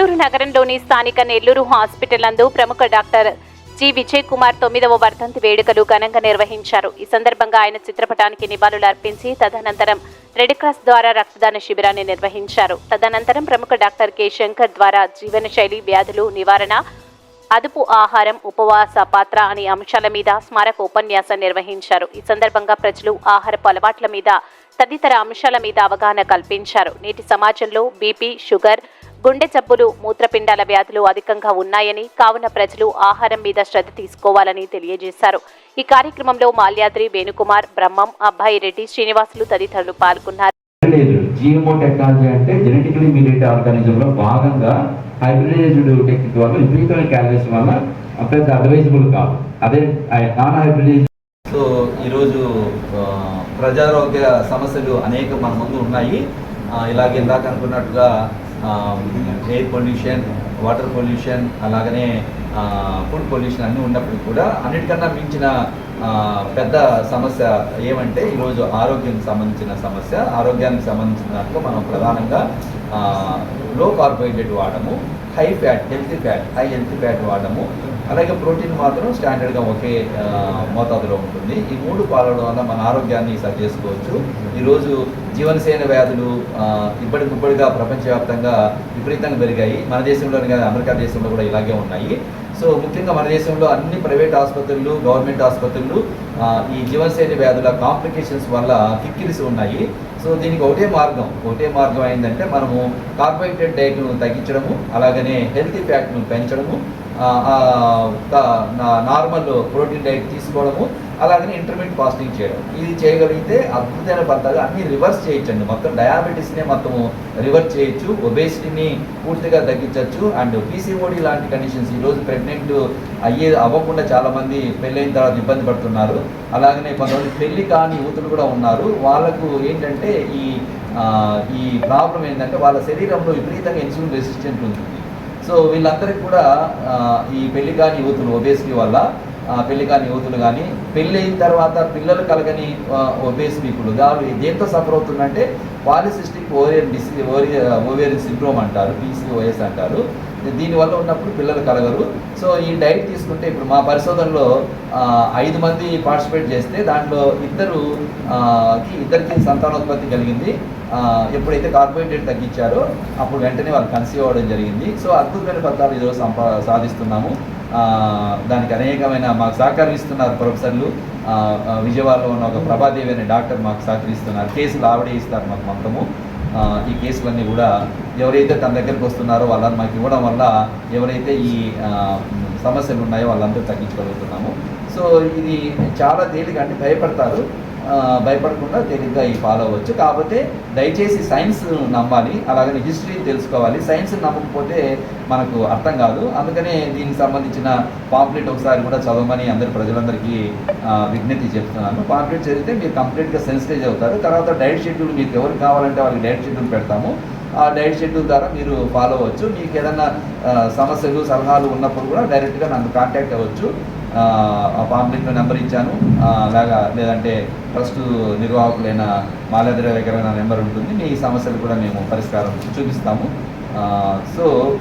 నెల్లూరు నగరంలోని స్థానిక నెల్లూరు హాస్పిటల్ నందు ప్రముఖ డాక్టర్ జి విజయ్ కుమార్ తొమ్మిదవ వర్ధంతి వేడుకలు ఘనంగా నిర్వహించారు. ఈ సందర్భంగా ఆయన చిత్రపటానికి నివాళులు అర్పించి తదనంతరం రెడ్ క్రాస్ ద్వారా రక్తదాన శిబిరాన్ని నిర్వహించారు. తదనంతరం ప్రముఖ డాక్టర్ కె శంకర్ ద్వారా జీవనశైలి వ్యాధులు నివారణ అదుపు ఆహారం ఉపవాస పాత్ర అనే అంశాల మీద స్మారక ఉపన్యాసం నిర్వహించారు. ఈ సందర్భంగా ప్రజలు ఆహారపు అలవాట్ల మీద తదితర అంశాల మీద అవగాహన కల్పించారు. నేటి సమాజంలో బీపీ షుగర్ గుండె జబ్బులు మూత్రపిండాల వ్యాధులు అధికంగా ఉన్నాయని కావున ప్రజలు ఆహారం మీద శ్రద్ధ తీసుకోవాలని తెలియజేశారు. ఈ కార్యక్రమంలో మాల్యాద్రి వేణుకుమార్ బ్రహ్మం అబ్బాయి రెడ్డి శ్రీనివాసులు తదితరులు పాల్గొన్నారు. లేదు జిఎంఓ టెక్నాలజీ అంటే జెనెటికలీ మీడియేట్ ఆర్గానిజం లో భాగంగా హైబ్రిడైజ్డ్ టెక్నిక్ వల్ల విపరీతమైన క్యాలరీస్ వల్ల పెద్ద అడ్వైజబుల్ కాదు. అదే నాన్ హైబ్రిడైజ్ సో ఈరోజు ప్రజారోగ్య సమస్యలు అనేక మన ముందు ఉన్నాయి. ఇలాగే ఇందాక అనుకున్నట్టుగా ఎయిర్ పొల్యూషన్ వాటర్ పొల్యూషన్ అలాగనే ఫుడ్ పొల్యూషన్ అన్నీ ఉన్నప్పటికీ కూడా అన్నిటికన్నా మించిన పెద్ద సమస్య ఏమంటే ఈరోజు ఆరోగ్యానికి సంబంధించిన సమస్య. ఆరోగ్యానికి సంబంధించిన దాంట్లో మనం ప్రధానంగా లో కార్బోహైడ్రేట్ వాడము high fat healthy fat high healthy fat వాడము అలాగే ప్రోటీన్ మాత్రం స్టాండర్డ్గా ఒకే మోతాదులో ఉంటుంది. ఈ మూడు పాలడం వల్ల మన ఆరోగ్యాన్ని సరి చేసుకోవచ్చు. ఈరోజు జీవనశైలి వ్యాధులు ఇప్పటికిప్పటిగా ప్రపంచవ్యాప్తంగా విపరీతంగా పెరిగాయి. మన దేశంలోనే కానీ అమెరికా దేశంలో కూడా ఇలాగే ఉన్నాయి. సో ముఖ్యంగా మన దేశంలో అన్ని ప్రైవేట్ ఆసుపత్రులు గవర్నమెంట్ ఆసుపత్రులు ఈ జీవనశైలి వ్యాధుల కాంప్లికేషన్స్ వల్ల కిక్కిరిసి ఉన్నాయి. సో దీనికి ఒకటే మార్గం. ఒకటే మార్గం ఏంటంటే మనము కార్బోహైడ్రేట్ డైట్ను తగ్గించడము అలాగనే హెల్తీ ఫ్యాట్ను పెంచడము నార్మల్ ప్రోటీన్ డైట్ తీసుకోవడము అలాగనే ఇంటర్మీడియట్ ఫాస్టింగ్ చేయడం. ఇది చేయగలిగితే అద్భుతమైన పద్ధతిగా అన్ని రివర్స్ చేయొచ్చండి. మొత్తం డయాబెటీస్నే మొత్తము రివర్స్ చేయొచ్చు ఒబేసిటీని పూర్తిగా తగ్గించవచ్చు అండ్ పీసీఓడి లాంటి కండిషన్స్ ఈరోజు ప్రెగ్నెంట్ అయ్యే అవ్వకుండా చాలామంది పెళ్ళైన తర్వాత ఇబ్బంది పడుతున్నారు. అలాగనే కొంతమంది పెళ్ళి కాని యువతులు కూడా ఉన్నారు. వాళ్ళకు ఏంటంటే ఈ ఈ ప్రాబ్లం ఏంటంటే వాళ్ళ శరీరంలో విపరీతంగా ఇన్సులిన్ రెసిస్టెంట్ ఉంటుంది. సో వీళ్ళందరికీ కూడా ఈ పెళ్ళి కాని యువతులు ఒబేసిటీ వల్ల పెళ్ళి కాని యువతులు కానీ పెళ్ళి అయిన తర్వాత పిల్లలు కలగని ఒబేస్ పీపుల్ వాళ్ళు దేంతో సఫర్ అవుతుందంటే పాలిసిస్టిక్ ఓరియన్ డిసీ ఓరియ ఓవేరియన్ సిండ్రోమ్ అంటారు పీసీఓఎస్ అంటారు. దీనివల్ల ఉన్నప్పుడు పిల్లలు కలగరు. సో ఈ డైట్ తీసుకుంటే ఇప్పుడు మా పరిశోధనలో ఐదు మంది పార్టిసిపేట్ చేస్తే దాంట్లో ఇద్దరు కి ఇద్దరికి సంతానోత్పత్తి కలిగింది. ఎప్పుడైతే కార్బోహైడ్రేట్ తగ్గించారో అప్పుడు వెంటనే వాళ్ళు కన్సీవ్ అవ్వడం జరిగింది. సో అద్భుతమైన ఫలితాలు ఈరోజు సంపా సాధిస్తున్నాము. దానికి అనేకమైన మాకు సహకరిస్తున్నారు ప్రొఫెసర్లు. విజయవాడలో ఉన్న ఒక ప్రభాదేవి అనే డాక్టర్ మాకు సహకరిస్తున్నారు. కేసులు ఆవిడే ఇస్తారు మాకు మొత్తము. ఈ కేసులన్నీ కూడా ఎవరైతే తన దగ్గరికి వస్తున్నారో వాళ్ళని మాకు ఇవ్వడం వల్ల ఎవరైతే ఈ సమస్యలు ఉన్నాయో వాళ్ళందరూ తగ్గించగలుగుతున్నాము సో ఇది చాలా తేలిక అంటే భయపడతారు. భయపడకుండా తేలిగ్గా ఈ ఫాలో అవ్వచ్చు. కాకపోతే దయచేసి సైన్స్ నమ్మాలి అలాగని హిస్టరీ తెలుసుకోవాలి. సైన్స్ నమ్మకపోతే మనకు అర్థం కాదు. అందుకనే దీనికి సంబంధించిన పాంప్లెట్ ఒకసారి కూడా చదవమని అందరి ప్రజలందరికీ విజ్ఞప్తి చెప్తున్నాను పాంప్లెట్ చదివితే మీరు కంప్లీట్గా సెన్సిటైజ్ అవుతారు. తర్వాత డైట్ షెడ్యూల్ మీకు ఎవరు కావాలంటే వాళ్ళకి డైట్ షెడ్యూల్ పెడతాము. ఆ డైట్ షెడ్యూల్ ద్వారా మీరు ఫాలో అవ్వచ్చు. మీకు ఏదైనా సమస్యలు సలహాలు ఉన్నప్పుడు కూడా డైరెక్ట్గా నన్ను కాంటాక్ట్ అవ్వచ్చు. పాంప్లెట్లో నెంబర్ ఇచ్చాను. అలాగా లేదంటే ట్రస్ట్ నిర్వాహకులైన మాలేదర దగ్గర నా నెంబర్ ఉంటుంది. మీ సమస్యలు కూడా మేము పరిష్కారం చూపిస్తాము. సో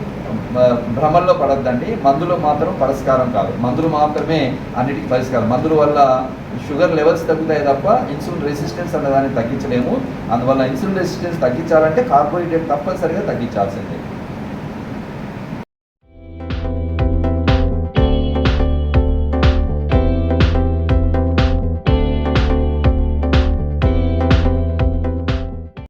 మ- భ్రమల్లో పడద్దండి. మందులు మాత్రం పరిష్కారం కాదు. మందులు మాత్రమే అన్నిటికీ పరిష్కారం. మందుల వల్ల షుగర్ లెవెల్స్ తగ్గుతాయి తప్ప ఇన్సులిన్ రెసిస్టెన్స్ అన్నదాన్ని తగ్గించలేము. అందువల్ల ఇన్సులిన్ రెసిస్టెన్స్ తగ్గించాలంటే కార్బోహైడ్రేట్ తప్పనిసరిగా తగ్గించాల్సిందే.